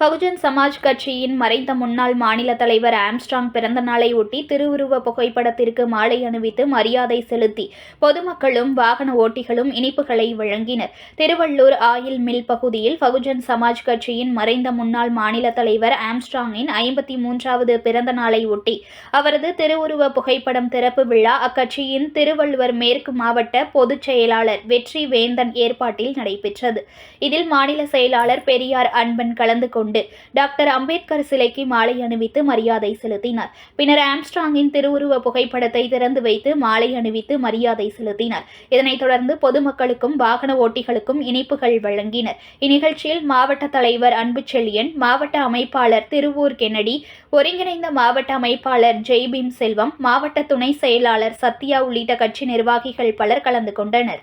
பகுஜன் சமாஜ் கட்சியின் மறைந்த முன்னாள் மாநில தலைவர் ஆம்ஸ்ட்ராங் பிறந்த நாளை ஒட்டி திருவுருவ புகைப்படத்திற்கு மாலை அணிவித்து மரியாதை செலுத்தி பொதுமக்களும் வாகன ஓட்டிகளும் இனிப்புகளை வழங்கினர். திருவள்ளூர் ஆயில் மில் பகுதியில் பகுஜன் சமாஜ் கட்சியின் மறைந்த முன்னாள் மாநில தலைவர் ஆம்ஸ்ட்ராங்கின் ஐம்பத்தி மூன்றாவது பிறந்த நாளை ஒட்டி அவரது திருவுருவ புகைப்படம் திறப்பு விழா அக்கட்சியின் திருவள்ளுவர் மேற்கு மாவட்ட பொதுச் செயலாளர் வெற்றி வேந்தன் ஏற்பாட்டில் நடைபெற்றது. இதில் மாநில செயலாளர் பெரியார் அன்பன் கலந்து கொண்டு டாக்டர் அம்பேத்கர் சிலைக்கு மாலை அணிவித்து மரியாதை செலுத்தினார். பின்னர் ஆம்ஸ்ட்ராங்கின் திருவுருவ புகைப்படத்தை திறந்து வைத்து மாலை அணிவித்து மரியாதை செலுத்தினார். இதனைத் தொடர்ந்து பொதுமக்களுக்கும் வாகன ஓட்டிகளுக்கும் இனிப்புகள் வழங்கினர். இந்நிகழ்ச்சியில் மாவட்ட தலைவர் அன்புச்செழியன் மாவட்ட அமைப்பாளர் திருவூர் கென்னடி ஒருங்கிணைந்த மாவட்ட அமைப்பாளர் ஜெய்பீம் செல்வம் மாவட்ட துணை செயலாளர் சத்யா உள்ளிட்ட கட்சி நிர்வாகிகள் பலர் கலந்து கொண்டனர்.